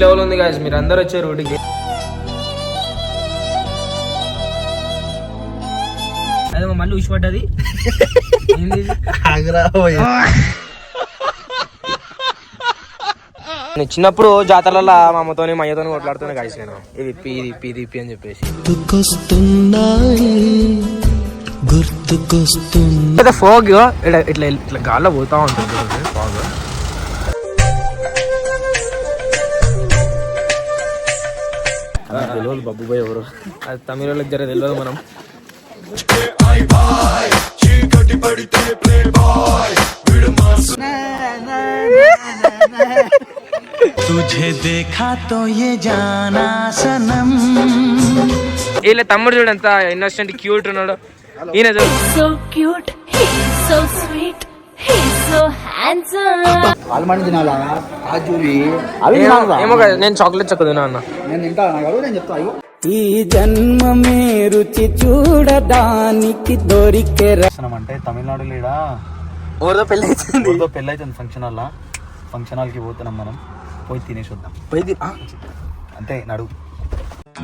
Level ఉంది guys మీరు అందరు వచ్చారు ఊటికి అదే మళ్ళీ ఇది? నేను చిన్నప్పుడు జాతరలలో మా అమ్మతోని మా అయ్యతోని కొట్లాడుతున్నా గాయస్ నేను. ఇది ఇప్పి ఇది ఇప్పి ఇది ఇప్పి అని చెప్పేసి. అయితే ఫోగ్ ఇట్లా ఇట్లా ఇట్లా గాల్లో పోతా ఉంటుంది. ఫోగ్ తెలియదు బాబు బాయ్ ఎవరు. అది తమిళ వాళ్ళకి జర తెలియదు మనం. వీళ్ళ తమ్ముడు చూడంత ఇన్నోసెంట్ క్యూట్ ఉన్నాడు. ఈయన చూడు. So cute so sweet almond తినాలా కాజువి ఏమో నేను చాక్లెట్ చక్క తిన్నా అన్న. నేను తింటా నాకు నేను చెప్తా అయ్యో. ఈ జన్మమే రుచి చూడడానికి దొరికే అంటే తమిళనాడు లేడా? ఎవరిదో పెళ్ళి అవుతుంది ఊరితో పెళ్ళి అవుతుంది ఫంక్షన్ హాల్ ఫంక్షన్ హాల్కి పోతున్నాం మనం. పోయి తినేసి వద్దాం పోయింది అంతే నడు.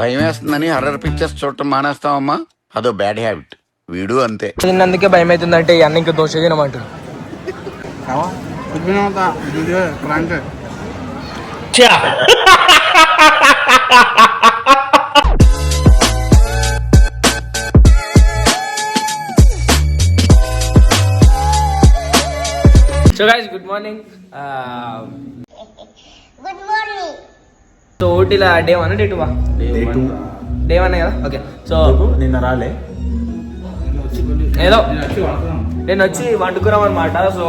భయం వేస్తుందని హర్రర్ పిక్చర్స్ చూడటం మానేస్తావమ్మా? అదో బ్యాడ్ హ్యాబిట్ వీడు అంతే. తిన్నందుకే భయం అవుతుందంటే ఈ అన్న ఇంకా dosa తినమంటారు prank so guys good morning good morning so ఊటీలో డే వన్ డే టూ వా డే వన్ కదా ఓకే సో నిన్న రాలే ఏదో నేను వచ్చి వండుకున్నాం అనమాట సో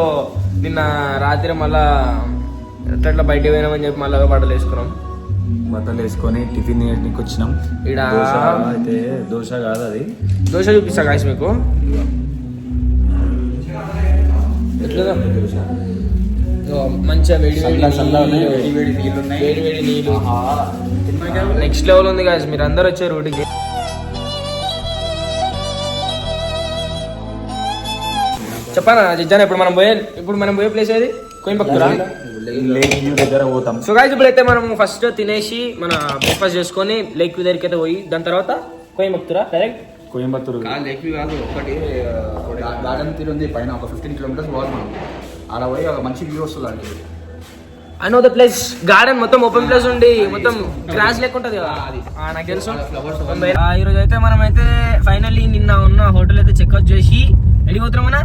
నిన్న రాత్రి మళ్ళా ఎట్లా బయటకు పోయినామని చెప్పి మళ్ళీ బట్టలు వేసుకున్నాం. బట్టలు వేసుకొని టిఫిన్ తినేకి వచ్చినాం. దోశ అయితే దోశ కాదు అది. దోశ చూపిస్తా గాయస్ మీకు. ఎట్లా మంచిగా వేడి వేడి నీళ్ళు. వేడి వేడి నీళ్ళు నెక్స్ట్ లెవెల్ ఉంది గాయస్ మీరు అందరు వచ్చారు ఊటికి చెప్పానా? జిజ్జాన ఇప్పుడు మనం పోయే ఇప్పుడు మనం పోయే ప్లేస్ ఏది? కోయంబత్తూరా లేక్ వ్యూ దగ్గర పోతాం. సో గాయస్ ఇప్పుడైతే మనం ఫస్ట్ తినేసి మన బ్రేక్ఫాస్ట్ చేసుకొని లేక్ వ్యూ దగ్గరికి అయితే పోయి దాని తర్వాత కోయంబత్తూరా కరెక్ట్ కోయంబత్తూరు లేక్ వ్యూ కాదు ఒకటి గార్డెన్ తీరు ఉంది పైన ఒక ఫిఫ్టీన్ కిలోమీటర్స్ పోవాలి మనం. ఆడ పోయి ఒక మంచి వ్యూ వస్తుంది అంటే I know the place garden మొత్తం ఓపెన్ ప్లేస్ ఉండి మొత్తం గ్రాస్ లెక్క ఉంటది కదా? నాకు తెలుసు. ఆ, ఈ రోజు అయితే మనం అయితే ఫైనల్లీ నిన్న ఉన్న హోటల్ అయితే చెక్అవుట్ చేసి ఎడికి పోతున్నాం అన్న?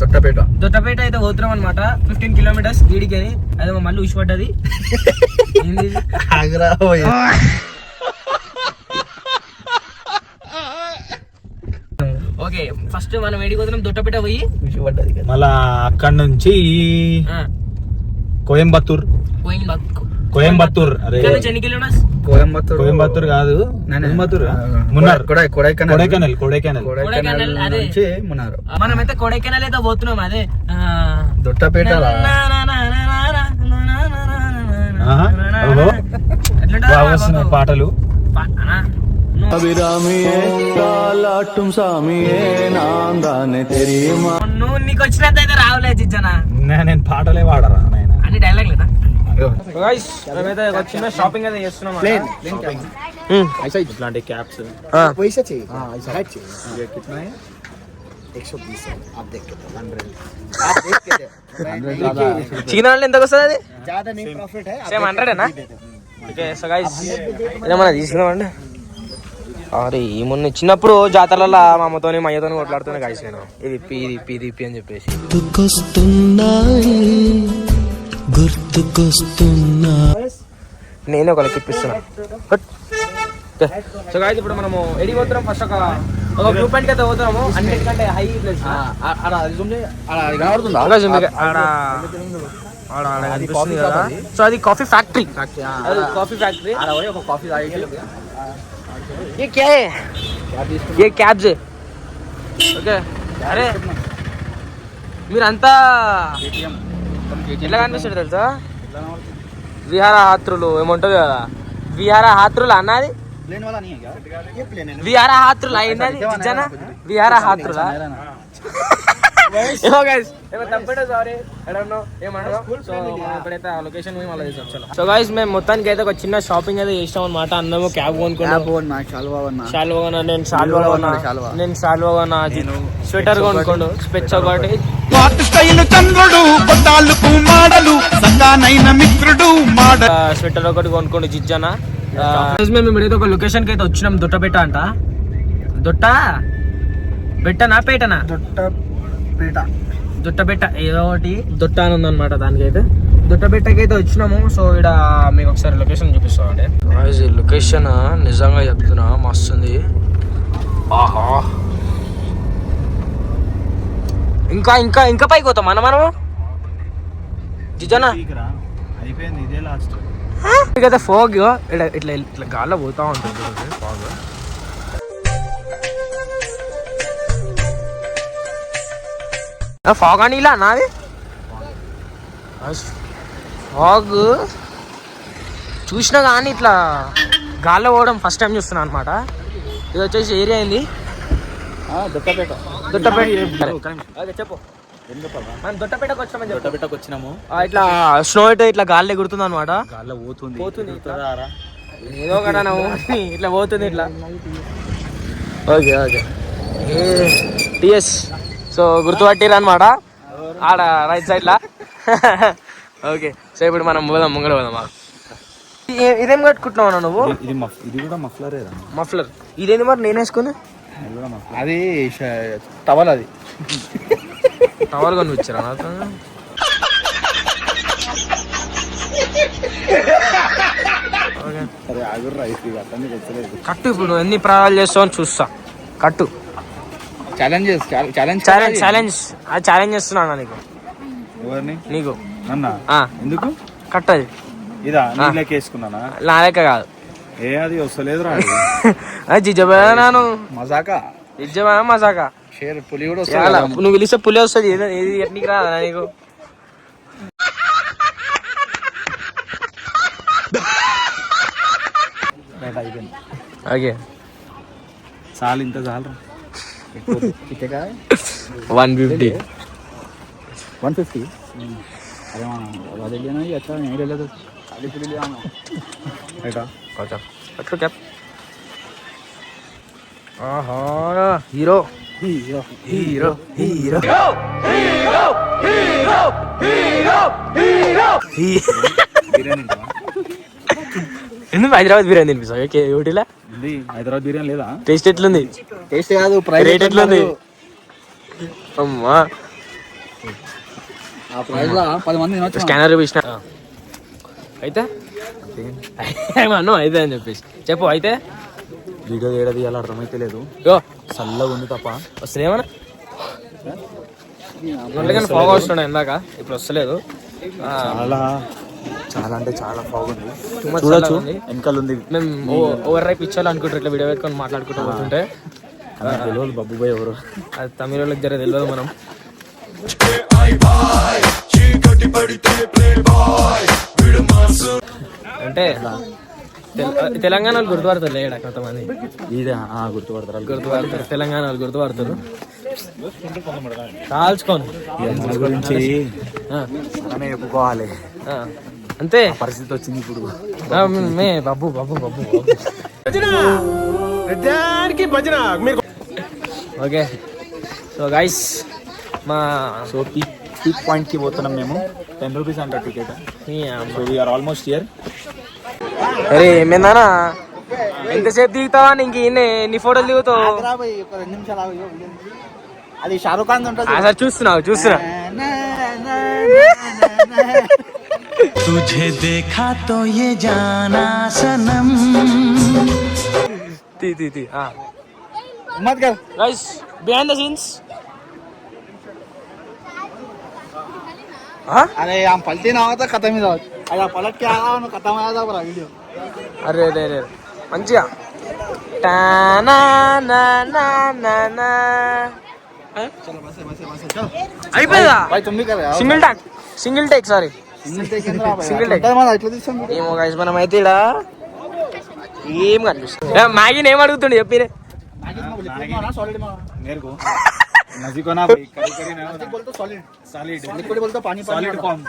తొట్టపేట దొట్టపేట అయితే పోతున్నాం అనమాట ఫిఫ్టీన్ కిలోమీటర్స్ ఈడికి అని అదే మళ్ళీ ఇది? ఓకే ఫస్ట్ మనం ఎడికి పోతున్నాం? దొట్టపేట పోయి. మళ్ళా అక్కడ నుంచి కోయంబత్తూర్. కోయంబత్తూర్. కోయంబత్తూర్. అరే. ఎన్ని కిలోమీటర్స్ కోయంబత్తూరు కోయంబత్తూర్ కాదు కోయంబత్తూర్ మున్నార్ కొడై కొడైకెనాల్ కొడైకెనాల్ కొడైకెనాల్ కొడైకెనాల్, అదే. నుంచి మున్నారు మనమైతే కొడైకెనాల్ అయితే పోతున్నాం అదే దొట్టపేట? పాటలు నువ్వు నీకు వచ్చినంత అయితే రావులే చిచ్చనా నేను పాటలే వాడరా నాయన అన్ని డైలాగ్ లేదా మేమైతే ఒక చిన్న షాపింగ్ అయితే చేస్తున్నాం ఇట్లాంటి క్యాప్స్ पैसे चाहिए हाँ ऐसा है चाहिए ये कितना है एक सौ बीस है आप देख के दो हंड्रेड आप देख के दो చికెన్ అంటే ఎంతకు వస్తుంది అది ज्यादा नहीं प्रॉफिट है సేమ్ హండ్రెడేనా ఓకే సో గైస్ ఏమన్నా తీసుకుందామండి అరే ఏమున్న చిన్నప్పుడు జాతరలలో మా అమ్మతోని మా అయ్యతోని కొట్లాడుతున్నా గాయస్ నేను ఇది ఇప్పి ఇది ఇప్పి ఇది ఇప్పి అని చెప్పేసి గుర్తుకొస్తున్నాయి గుర్తుకొస్తున్నా నేనే ఒకరికి ఇప్పిస్తున్నా సో గాయస్ ఇప్పుడు మనము ఎడికి పోతున్నాం ఫస్ట్ ఒక ఒక వ్యూ పాయింట్ అయితే పోతున్నాము అన్నిటికంటే హై ప్లేస్ ఆడ అది చూడండి ఆడ అది కనబడుతుందా ఆడ ఆడ ఆడ కనిపిస్తుంది కదా సో అది కాఫీ ఫ్యాక్టరీ అది కాఫీ ఫ్యాక్టరీ ఆడ పోయి ఒక కాఫీ తాగేసి ये क्या है ये క్యాబ్స్ ఓకే అరే మీరంతా ఎట్లా కనిపిస్తుంది తెలుసా? విహారహాత్రులు ఏముంటుంది కదా? విహారహాత్రులు అన్నది విహారహాత్రులు అయినది నిజనా విహారహాత్రుల ఏమో గైస్ ఏమో తప్పేటో సారీ ఎడనో ఆ లొకేషన్ మేము మొత్తానికి అయితే ఒక చిన్న షాపింగ్ అయితే చేసాం అనమాట అన్నము క్యాబ్ కొనుక్కున్నా. నేను షాల్వా కొన్నా. స్వెటర్ కొనుక్కోండు. స్పెచ్ ఒకటి స్మార్ట్ స్టైల్ చంద్రుడు కొట్టాలకు మాడలు సంగానైన మిత్రుడు మాడ ఆ, స్వెటర్ ఒకటి కొనుక్కోండి జిజ్జన. మేము ఇప్పుడైతే ఒక లొకేషన్కి అయితే వచ్చినాం దొట్టబెట్ట అంట. దొట్ట? బెట్టనా పేటనా? పేట. దొట్టబెట్ట ఏదో ఒకటి. దొట్ట అని ఉందన్నమాట దానికైతే. దొట్టబెట్టకి అయితే వచ్చినాము సో ఇక్కడ మీకు ఒకసారి లొకేషన్ చూపిస్తామండి. ఈ లొకేషన్ నిజంగా చెప్తున్నా మస్తుంది ఆహా. ఇంకా ఇంకా ఇంకా పైకి పోతాం. మన మనము? జిజనా? అయిపోయింది ఇదే లాస్ట్ కదా ఫోగ్. ఇట్లా ఇట్లా ఇట్లా గాల్లో పోతా ఉంటుంది ఫోగ్. ఫాగ్ అని ఇలా నాది? ఫాగ్. చూసినా కానీ ఇట్లా గాల్లో పోవడం ఫస్ట్ టైం చూస్తున్నా అనమాట ఇది వచ్చేసి ఏరియా ఏంది? దొట్టపేట. దొట్టపేట. చెప్పు. మనం దొట్టపేటకు వచ్చామని దొట్టపేటకు వచ్చినాము. ఇట్లా స్నో అయితే ఇట్లా గాల్లో ఎగురుతుంది అనమాట గాల్లో పోతుంది. పోతుంది? ఏదో నువ్వు ఇట్లా పోతుంది ఇట్లా. Okay okay. టిఎస్. సో గుర్తుపట్టిరు అనమాట ఆడ రైట్ సైడ్ లా. ఓకే సో ఇప్పుడు మనం పోదాం ముంగడ పోదాం ఇదేం కట్టుకుంటున్నావు నువ్వు? ఇది- కూడా మఫ్లరే మఫ్లర్. ఇదేంది మరి నేను వేసుకుని అది టవల్ అది. టవల్ అతన్ని తెచ్చలేదు కట్టు ఇప్పుడు ఎన్ని ప్రాణాలు చేస్తావు అని చూస్తా. కట్టు. ఛాలెంజెస్ ఛాలెంజ్ ఛాలెంజ్ ఛాలెంజ్ ఆ ఛాలెంజ్ చేస్తున్నా నీకు. ఎవరిని? నీకు. నన్న? ఆ, ఎందుకు? కట్టది. ఇదా నా లెక్క కాదు. ఏ అది వస్తలేదు రా జిజ్జబాను మజాకా? జిజ్జబా మజాకా? షేర్ పులి కూడా. వస్తుంది నువ్వు పిలిస్తే పులి వస్తుంది. ఏదో ఎట్నికి రాదా నీకు? ఓకే. చాలు ఇంత చాలు వన్ ఫిఫ్టీ. One fifty? అది వెళ్ళినా ఎట్లా? నేను వెళ్ళలేదు hero hero hero hero biryani తింటావా? ఎందుకు హైదరాబాద్ బిర్యానీ తినిపిస్తావు? ఓకే ఊటీలా ఉంది. హైదరాబాద్ బిర్యానీ లేదా? టేస్ట్ ఎట్లుంది? టేస్ట్ కాదు రేట్ ఎట్లుంది? అమ్మా. ఆ ప్రైస్లో పది మంది స్కానర్ చూపించిన అయితే? ఏమన్నా అయితే అని చెప్పేసి. చెప్పు అయితే? వీడియో ఏడా తీయాలో అర్థమైతే లేదు. చల్లగా ఉంది తప్ప. వస్తుంది ఏమన్నా అందుకని ఫోగా వస్తుండే ఇందాక ఇప్పుడు వస్తలేదు. చాలా చాలా అంటే చాలా బాగుంది చూడొచ్చు. వెనకాల ఉంది. మేము ఓవర్ రైప్ ఇచ్చాలి అనుకుంటారు ఇట్లా వీడియో పెట్టుకొని మాట్లాడుకుంటూ పోతుంటే. తెలియదు బబ్బు బాయ్ ఎవరు. అది తమిళ వాళ్ళకి జర తెలియదు మనం. అంటే తెల- తెలంగాణ వాళ్ళు గుర్తుపడతారు లేడా కొంతమంది? ఇదే ఆ, గుర్తుపడతారు. గుర్తుపడతారు. తెలంగాణ వాళ్ళు గుర్తుపడతారు. కాల్చుకోను. గురించి చెప్పుకోవాలి. ఆ. అంతే. పరిస్థితి వచ్చింది ఇప్పుడు. మే బాబు బాబు బాబు ఓకే. సో గైస్ మా సో పీక్ పీక్ పాయింట్ కి పోతున్నాం మేము టెన్ రూపీస్ అంట టికెట్ ఈ అమ్మ. సో వీఆర్ ఆల్మోస్ట్ ఇయర్ అరే ఏమైందనా ఎంతసేపు దిగుతావా నీకు ఇన్ని నీ ఫోటోలు దిగుతావు ఒక రెండు నిమిషాలు ఆగు, ఇగో, ఇగో. అది షారుఖ్ ఖాన్ ఉంటుంది అసలు చూస్తున్నావు చూస్తున్నా तुझे देखा तो ये जाना सनम తీ తీ తీ मत कर గైస్ బిహైండ్ ద సీన్స్ ఆ? పల్టీ నవ్వుతా కథ మీద అది ఆ పల్టీ ఆవాలను కథ మీద వీడియో. అరే అరే అరే మంచిగా. Single talk single take sorry. Single take ఏమో ఏం కనిపిస్తుంది? మ్యాగీని ఏం అడుగుతుండే? చెప్పిరే. సాలిడ్ మా నేర్కు नजी को ना भाई करी करी ना बोलतो सॉलिड सॉलिड लिक्विड बोलतो पाणी पाणी सॉलिड फॉर्म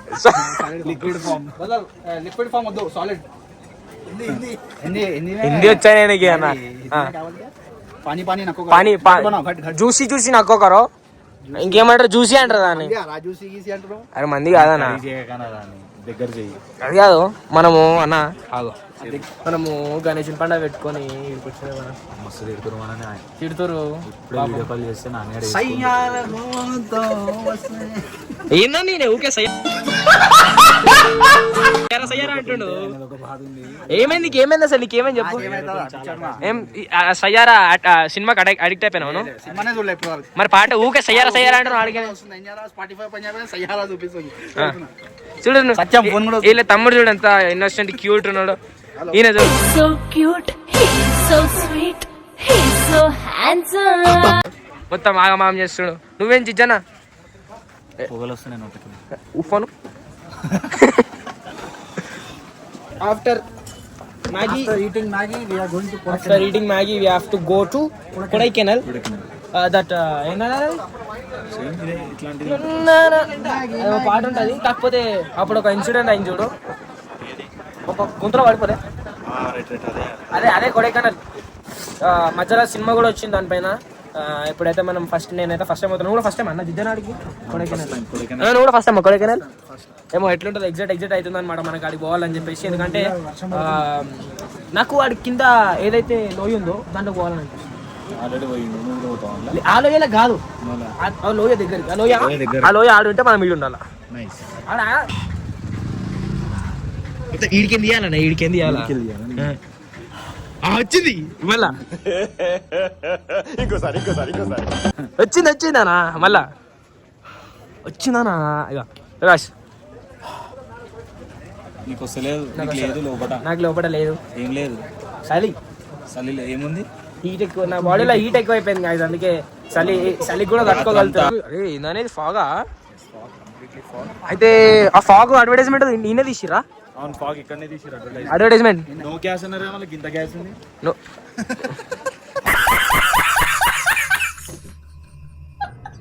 लिक्विड फॉर्म बदल लिक्विड फॉर्म होतो सॉलिड हिंदी हिंदी हिंदी हिंदी में హిందీ వచ్చా నేను అన్న हिंदी में क्या बोलते हैं? पानी पानी नको పానీ घट बनाओ घट घट జ్యూసీ జ్యూసీ నక్కో కరో ఇంకేమంటారు జ్యూసీ అంటారు దాన్ని क्या राजू सी की सी अंटर అరే మంది కాదన్న చేయగానే దాన్ని దగ్గర చెయ్యి. అది కాదు మనము అన్న ఆగు. మనము గణేషుని పండుగ పెట్టుకొని ఇక్కడికి మనం మస్తు తిడుతురు మనని తిడుతురు ఇప్పుడే వీడియో కాల్ చేస్తే నాన్న ఏందని నేను ఊకే అంటుండు ఏమైంది నీకు ఏమైంది? అసలు? నీకేమైంది చెప్పు. ఏం సయ్యారా సినిమాకి అడిక్ట్ అయిపోయినావు మరి పాట ఊకే సయ్యారా సయ్యారా చూపిస్తుంది. చూడు నువ్వు. సత్యం ఫోన్ కూడా వీళ్ళ తమ్ముడు చూడు ఎంత ఇన్నోసెంట్ క్యూట్ ఉన్నాడు. ఈయన. మొత్తం ఆగమాగం చేస్తున్నాడు. నువ్వేం చిచ్చనా పొగలు వస్తున్నాయి after Maggi eating Maggi we are going to after eating Maggi we have to go to Kodaikanal that పాట ఉంటుంది. కాకపోతే అప్పుడు ఒక ఇన్సిడెంట్ అయింది చూడు. ఒక గుంతలో పడిపోలే. అదే. అదే కొడైకెనల్ మధ్యలో సినిమా కూడా వచ్చింది దానిపైన. ఇప్పుడైతే మనం ఫస్ట్ నేనైతే ఫస్ట్ టైం అవుతాను కూడా ఫస్ట్ టైం అన్న? దిద్దనాడికి కొడైకెనల్ నువ్వు కూడా ఫస్ట్ టైం కొడైకెనల్ ఏమో ఎట్లుంటుంది ఎగ్జాక్ట్ ఎగ్జాక్ట్ అవుతుంది అనమాట మనకి ఆడికి పోవాలని చెప్పేసి. ఎందుకంటే నాకు వాడి కింద ఏదైతే లోయ ఉందో దాంట్లో పోవాలని అనిపిస్తుంది. ఆ లోయలో కాదు. ఆ- లోయ దగ్గరికి ఆ లోయ ఆ లోయ ఆడు ఉంటే మనం ఈడు ఉండాలి? నైస్ ఆడ ఈడికి తీయాలన్న ఈడికి తీయాలా ఆ, వచ్చింది. మళ్ళా? వచ్చింది వచ్చిందనా మళ్ళా. వచ్చిందనా ఇక రాష్ నీకు వస్తలేదు నీకు లేదు లోపట? నాకు లోపల లేదు. ఏం లేదు? చలి చలి ఏముంది? హీట్ ఎక్కువ నా బాడీలో హీట్ ఎక్కువ అయిపోయింది guys. అందుకే చలి చలి కూడా తట్టుకోగలుగుతా. అరే ఇదనేది ఫాగా అయితే ఆ ఫాగ్ అడ్వర్టైజ్మెంట్ ఈయన తీసిరా అవును ఫాగ్ ఇక్కడనే తీసిరు అడ్వర్టైజ్ అడ్వర్టైజ్మెంట్ నో గ్యాస్ అన్నారు మళ్ళీ ఇంత గ్యాస్ ఉంది. నో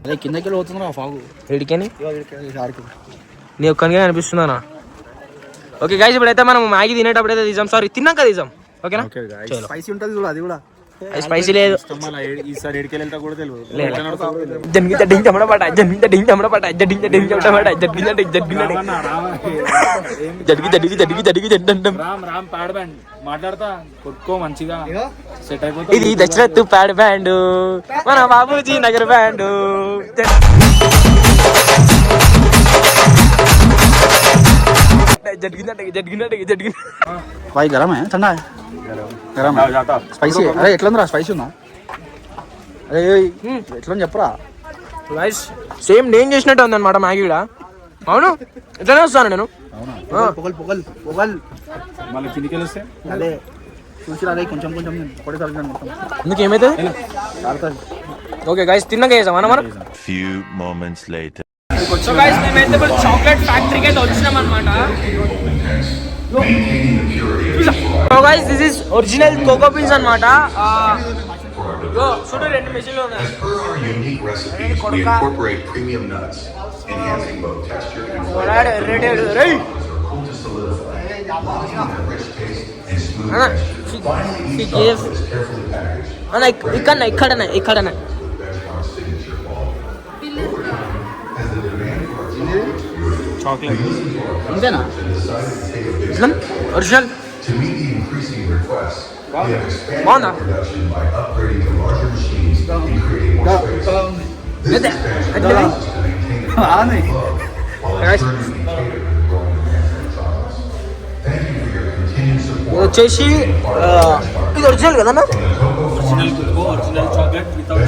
అదే కిందకి వెళ్ళి ఫాగు వీడికని నీ ఒక్కనిగా అనిపిస్తుందనా ఓకే గైస్ ఇప్పుడైతే మనం మ్యాగీ తినేటప్పుడు అయితే తీసాం సారీ తిన్నాక తీసాం ఓకేనా స్పైసీ ఉంటుంది చూడు అది కూడా స్పైసీ లేదు డింగ్ డింగ్ డింగ్ డింగ్ జడ్గి జడ్గి జడ్గి జడ్గి జడ్డం రామ్ రామ్ ప్యాడ్ బ్యాండ్ మాట్లాడతా కొట్టుకో మంచిగా సెట్ అయిపోతుంది ఇది దశరథ్ ప్యాడ్ బ్యాండ్ మన బాబూజీ నగర్ బ్యాండ్ भाई गरम है ठंडा है गरम है జాతా స్పైసీ అరే ఎట్లా ఉందిరా స్పైసీ ఉందా అరే ఏయ్, ఎట్లా ఉంది చెప్పరా గైస్ సేమ్ నేను చేసినట్టు ఉందన్నమాట మ్యాగీ కూడా అవును ఇట్లనే వస్తాను నేను ఆ. పొగల్ పొగల్ పొగల్ మళ్ళీ కిందికి వెళ్ళొస్తే అదే చూసి అదే కొంచెం కొంచెం పొడి తగ్గుతాను మొత్తం ఎందుకు ఏమైతుంది కాలుతుంది. ఓకే గైస్ తిన్నాక చేసాం అన్న మనం Few moments later. so guys మేమైతే ఇప్పుడు చాక్లెట్ ఫ్యాక్టరీకి అయితే వచ్చినాం అనమాట so guys this is original cocoa beans అనమాట చూడు రెండు మెషిన్లు ఉన్నాయి. Per our unique recipes, we బాగుంది your continued ఇది support. వచ్చేసి ఇది ఒరిజినల్ కదా అన్న original chocolate without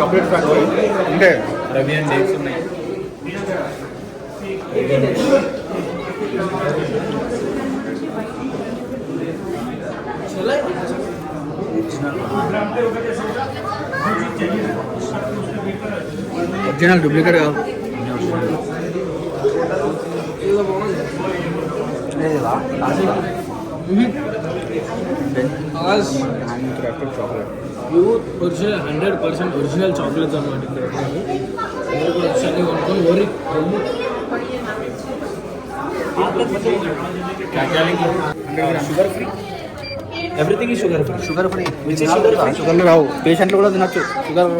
chocolate factory అంటే రవియన్ డేట్స్ ఉన్నాయి ఒరిజినల్ డూప్లికేట్ కాదు chocolate pure original hundred percent original chocolates అన్నమాట ఇక్కడ ఉన్నవి. మీరు కూడా ఒకసారి కొనుక్కొని ఓరి కొమ్ము షుగర్ ఫ్రీ ఎవ్రీథింగ్ ఈ షుగర్ ఫ్రీ షుగర్ ఫ్రీ షుగర్లు రావు పేషెంట్లు కూడా తినచ్చు. షుగర్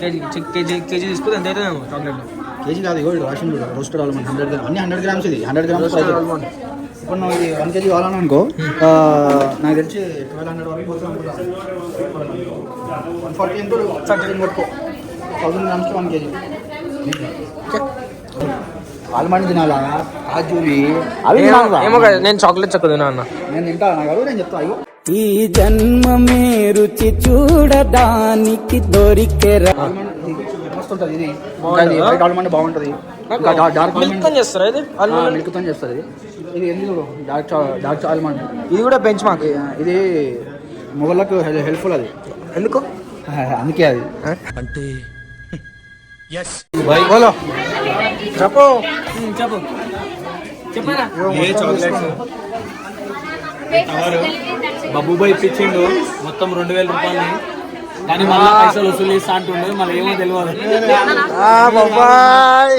కేజీ కేజీ కేజీ తీసుకుంటే ఎంత అవుతుంది చాక్లెట్ కేజీ కాదు ఇగో చూడు రోస్టెడ్ ఆల్మండ్ హండ్రెడ్ గ్రామ్ అన్ని హండ్రెడ్ గ్రామ్స్ ఇది. హండ్రెడ్ గ్రామ్స్ ఇప్పుడు నువ్వు ఇది వన్ కేజీ కావాలని అనుకో ఆ, నాకు తెలిసి ట్వెల్వ్ హండ్రెడ్ వరకు పోతుంది వన్ ఫార్టీ ఇంటూ థర్టీ పట్టుకో థౌసండ్ గ్రామ్స్కి వన్ కేజీ. ఆల్మండ్ తినాలా? కాజువి అవి? ఏమో కదా నేను చాక్లెట్ చక్కదు అన్న. నేను తింటా నేను చెప్తా అయ్యో. ఈ జన్మమే రుచి చూడడానికి దొరికెరా. ఆల్మండ్ ఇది వైట్ ఆల్మండ్ బాగుంటుంది? డార్క్ మిల్క్ ఆల్మండ్ చేస్తారా ఇది? ఇది. ఎందుకు? డార్క్ చా- డార్క్ చా- ఆల్మండ్ ఇది కూడా బెంచ్ మార్క్ ఇది మొగళ్ళకు హెల్- హెల్ప్ఫుల్ అది. ఎందుకు? అందుకే అది. బోలో చెప్పు చెప్పు చెప్పరా బబ్బుబాయ్ ఇప్పించిండు మొత్తం రెండు వేల రూపాయలు కానీ మళ్ళీ పైసలు వసూలు చేస్తా అంటుండే మళ్ళీ ఏమో తెలియదు బాబాయ్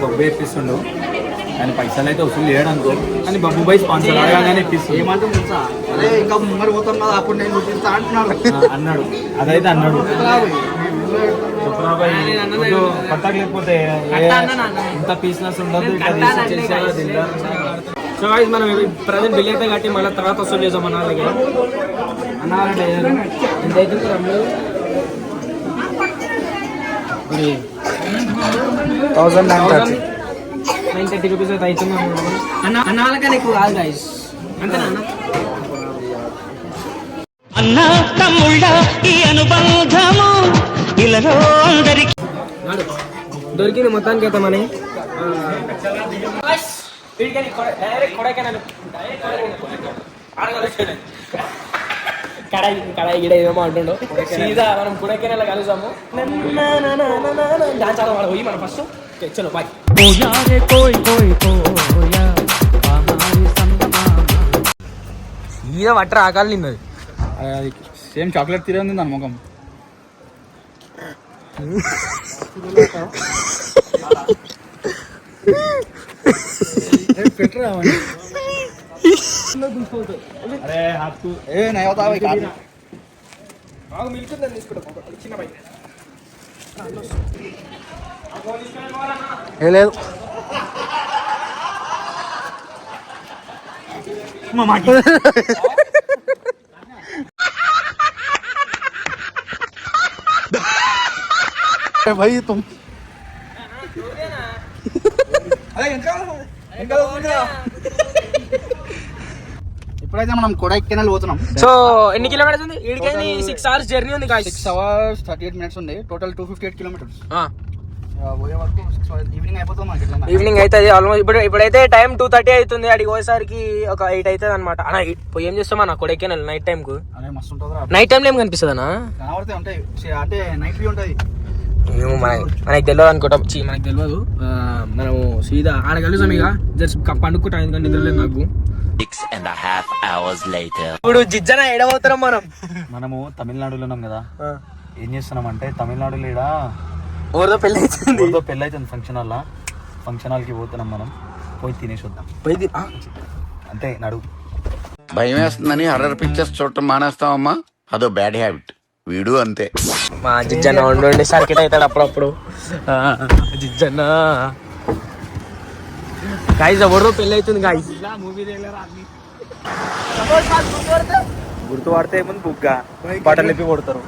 బబ్బు ఇప్పిస్తుండు. కానీ పైసలు అయితే వసూలు చేయడం అనుకో కానీ బబ్బుబాయ్ స్పాన్సర్ అడగానే ఇప్పిస్తుంది అదే ఇంకా ముంగడు పోతాం కదా అప్పుడు నేను చూపిస్తా అంటున్నాడు. అన్నాడు. అదైతే అన్నాడు. లేకపోతే ఏ- ఇంత పీస్నెస్ ఉండదు. సో గాయ్స్ మనం ప్రజెంట్ బిల్ అయితే కట్టి మళ్ళీ తర్వాత వసూలు చేసాం అన్న దగ్గర అన్నారంటే thousand nine thirty. Nine thirty rupees అయితే అవుతుంది అన్న అన్న వాళ్ళకన్నా ఎక్కువ కాదు గాయస్ అంతేనా అన్న? అన్న తమ్ముళ్ళ ఈ అనుబంధము ఇలాలో అందరికి నాడు దొరికింది మొత్తానికి అయితే మనీ. కడాయి కడాయి గిడ ఏమో అంటుండో. సీదా మనం కొడైకెనాల్ కలుసాము డాన్స్ ఆడడం పోయి మనం ఫస్ట్ చలో బాయ్ సీదా పట్టరా ఆకాలి నిన్నది. అది సేమ్ చాక్లెట్ తీరే ఉంది దాని ముఖం. అరే హక్కు ఏ నయ్యవుతావు కాదు ఏ లేదు भाई तुम ఇప్పుడైతే మనం కొడైకెనాల్ పోతున్నాం. సో ఎన్ని కిలోమీటర్స్ ఉంది? ఇడికైంది సిక్స్ అవర్స్ జర్నీ ఉంది six hours thirty eight minutes ఉంది. Total two fifty eight kilometres evening అవుతుంది ఆల్మోస్ట్ ఇప్పుడు ఇప్పుడైతే టైం టూ థర్టీ అవుతుంది. అడిగి పోయేసరికి ఒక ఎయిట్ అవుతుంది అనమాట అన్న పోయి ఏం చేస్తాం అన్న కొడైకెనాల్ నైట్ టైం కు? నైట్ టైం ఏం కనిపిస్తుంది అన్న? అంటే నైట్ వ్యూ ఉంటుంది మనకి తెలియదు అనుకుంటాం. చీ మనకి తెలియదు. మనము సీదా ఆడ కలుసాం ఇక. జస్ట్ పండుకుంటాం ఎందుకంటే నిద్రలేదు నాకు. ఇప్పుడు జిజ్జన ఎడబోతున్నాం మనం. మనము తమిళనాడులో ఉన్నాం కదా. ఏం చేస్తున్నాం అంటే తమిళనాడులో ఈడ ఎవరితో పెళ్ళి అవుతుంది ఎవరితో పెళ్ళి అవుతుంది ఫంక్షన్ హాల్ ఫంక్షన్ హాల్కి పోతున్నాం మనం. పోయి తినేసి వద్దాం. పోయింది ఆ, అంతే నడు. భయం వేస్తుందని హర్రర్ పిక్చర్స్ చూడటం మానేస్తావమ్మా? అదో బ్యాడ్ హ్యాబిట్ వీడు అంతే. మా జిజ్జన్న ఉండి సర్కిట్ అవుతాడు అప్పుడప్పుడు. ఆ, జిజ్జన్న. గాయస్ ఎవరితో పెళ్ళి అవుతుంది గాయస్ గుర్తు వాడితే ఏముంది బుగ్గ? బట్టలు లేపి కొడతారు.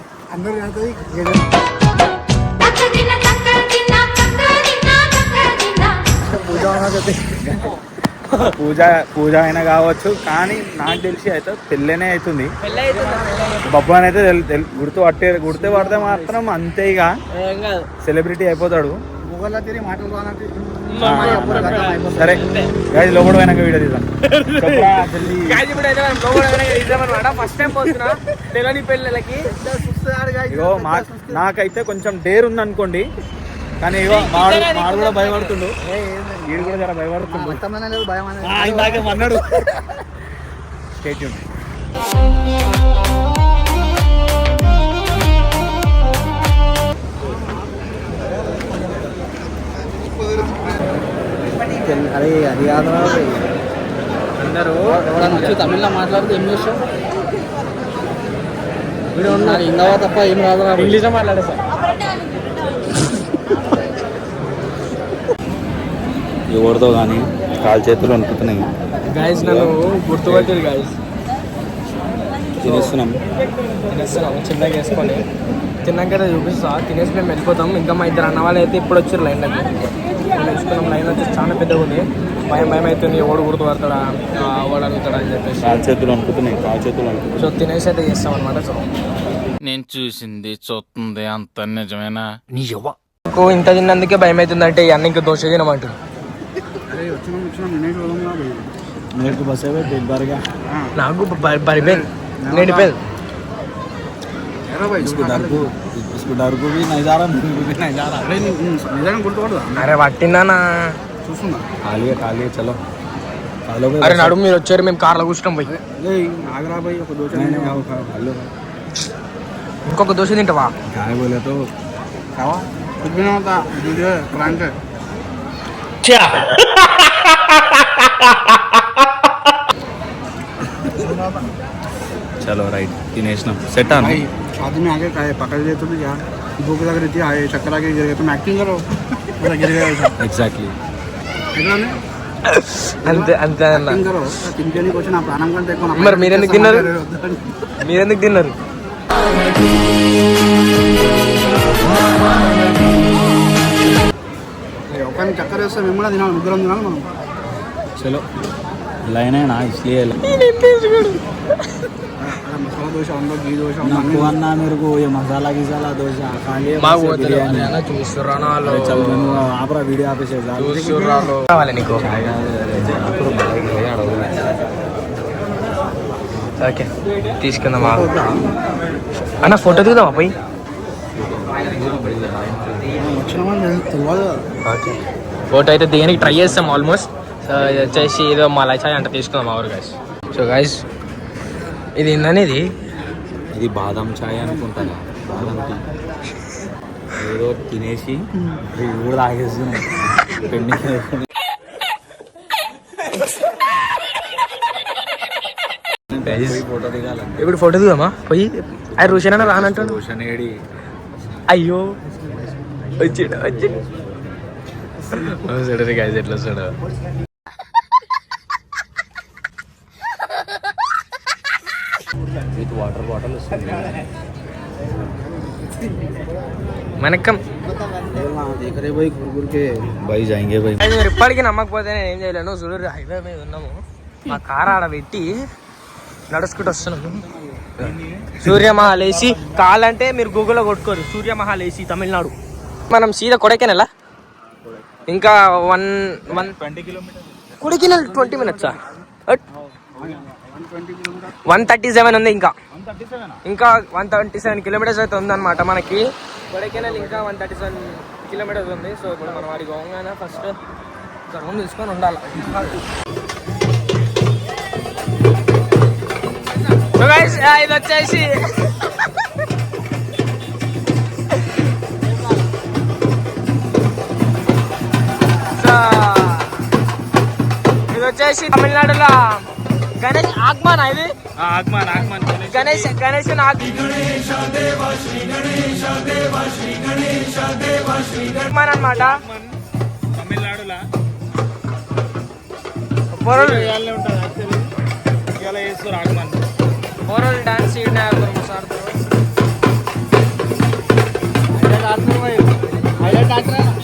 పూజ పూజ అయినా కావచ్చు కానీ నాకు తెలిసి అయితే పెళ్ళనే అవుతుంది. బబ్బు అని అయితే గుర్తు పట్టే గుర్తు పడితే మాత్రం అంతే ఇక. సెలబ్రిటీ అయిపోతాడు. సరే. లోపల పోయినాక వీడియో తీద్దాం. ఫస్ట్ టైం పోతున్నా. తెలని ఇగో నాకైతే కొంచెం డేర్ ఉంది అనుకోండి కానీ ఇగో కూడా భయపడుతుండు. వీడు కూడా జర భయపడుతుండు. భయం అన్నాడు అరే అది కాదురా అందరూ వచ్చి తమిళ్ళో మాట్లాడితే ఏం చేస్తాం వీడు తప్ప ఏం మాట్లాడే సార్ ఎవరితో కానీ కాలు చేతులు అనుకుంటున్నాయి గాయస్ నన్ను గుర్తుపట్టారు గాయస్ తినేస్తున్నాం. తినేస్తున్నాము చిన్నగా వేసుకొని తిన్నాక చూపిస్తా. తినేసి మేము వెళ్ళిపోతాం. ఇంకా మా ఇద్దరు అన్న వాళ్ళు అయితే ఇప్పుడు వచ్చారు లైన్లోకి. మేము వేసుకున్నాం లైన్ వచ్చి చాలా పెద్దగా ఉంది. భయం భయం అవుతుంది. ఓడు గుర్తు పడతాడా? ఆ, ఓడు అడుగుతాడా అని చెప్పేసి. కాలు చేతులు అనుకుంటున్నాయి. కాలు చేతులు అనుకుంటున్నాయి. సో తినేసి అయితే చేస్తాం అనమాట సో నేను చూసింది చూస్తుంది అంత నిజమేనా? నాకు ఇంత తిన్నందుకే భయం అవుతుంది అంటే ఈ అన్న ఇంకా దోశ తినమంటుంది అరే వచ్చినాం వచ్చినాం. इसको डर को इसको डर को भी नहीं जा रहा मेरे को भी नहीं जा रहा అరే నీ- నీ నిజంగా గుర్తుపడదా అరే పట్టిందానా చూస్తున్నా खाली है खाली है चलो खालो भाई అరే నడుము మీరు వచ్చారు మేము కార్లో కూర్చున్నాం పోయి అరే ఆగరా భాయ్ ఒక దోశ नहीं नहीं आओ खाओ खालो ఇంకొక దోశ తింటావా क्या है बोले तो కావా कुछ भी ना होता वीडियो है प्रैंक है चलो राइट తినేసినాం సెట్ అన్న भाई शादी में आगे का है पकड़ लिए तो यार भूख लग रही थी आए चक्कर आके गिर गए तुम एक्टिंग करो ऐसा गिर गया ऐसा ఎగ్జాక్ట్లీ इतना नहीं అంతే అంతే అన్న एक्टिंग करो తింటే నీకు వచ్చిన ప్రాణం కంటే ఎక్కువ నా మరి మీరెందుకు తిన్నారు? మీరెందుకు తిన్నారు ఒకరిని చక్కెర వేస్తే మేము కూడా తినాలి ముగ్గురం తినాలి మనం चलो लाइन है ना इसलिए అక్కడ మసాలా దోశ ఆపరా వీడియో ఆపేసేది ఓకే తీసుకుందామా? అన్న ఫోటో దిగుదామా పోయి? ఫోటో అయితే దేనికి ట్రై చేస్తాం ఆల్మోస్ట్. సో ఇది వచ్చేసి ఏదో మలైచాయ్ అంట తీసుకుందాం అవరు గాయస్ సో గాయస్ ఇది ఏంటనేది బాదం చాయ్ అనుకుంటాను బాదం టీ. ఏదో తినేసి ఇది కూడా తాగేస్తున్నాం పెండింగ్ ఇప్పుడు ఫోటో దిగుదామా? పోయి. అది రుషిన రానంటాడు రోషన్ ఏడి అయ్యో. వచ్చిండు వచ్చిండు. చూడరు గైస్ ఎట్లా చూడ మీరు ఇప్పటికీ నమ్మకపోతే నేను ఏం చేయలేను. చూడరు హైవే మీద ఉన్నాము. మా కార్ ఆడ పెట్టి నడుచుకుంటూ వస్తున్నాము. సూర్యమహల్ ఏసీ కావాలంటే మీరు గూగుల్లో కొట్టుకోరు. సూర్యమహల్ ఏసీ తమిళనాడు. మనం సీదా కొడైకెనలా? ఇంకా one one twenty kilometre Kodaikanal twenty మినిట్సా one thirty seven ఉంది ఇంకా. ఇంకా వన్ థర్టీ సెవెన్ కిలోమీటర్స్ అయితే ఉందన్నమాట మనకి. కొడైకెనాల్ ఇంకా వన్ థర్టీ సెవెన్ కిలోమీటర్స్ ఉంది. సో ఇప్పుడు మనం వాడికి పోగానే ఫస్ట్ రూమ్ తీసుకొని ఉండాలి. ఇది వచ్చేసి ఇది వచ్చేసి తమిళనాడులో గణేష్ ఆగ్మాన్ ఇది ఆగమాన్ ఆగమాన్ గణేష్ గణేష్ ఆగ్ ఆగ్మాన్ అనమాట తమిళనాడులో పొరల్ ఇవాళ ఉంటుంది యాక్చువల్లీ ఇవాళ చేస్తారు ఆగమాన్ పొరల్ డాన్స్ ఈడనే ఆగురు సార్ हाईलाइट आते हैं भाई हाईलाइट आते हैं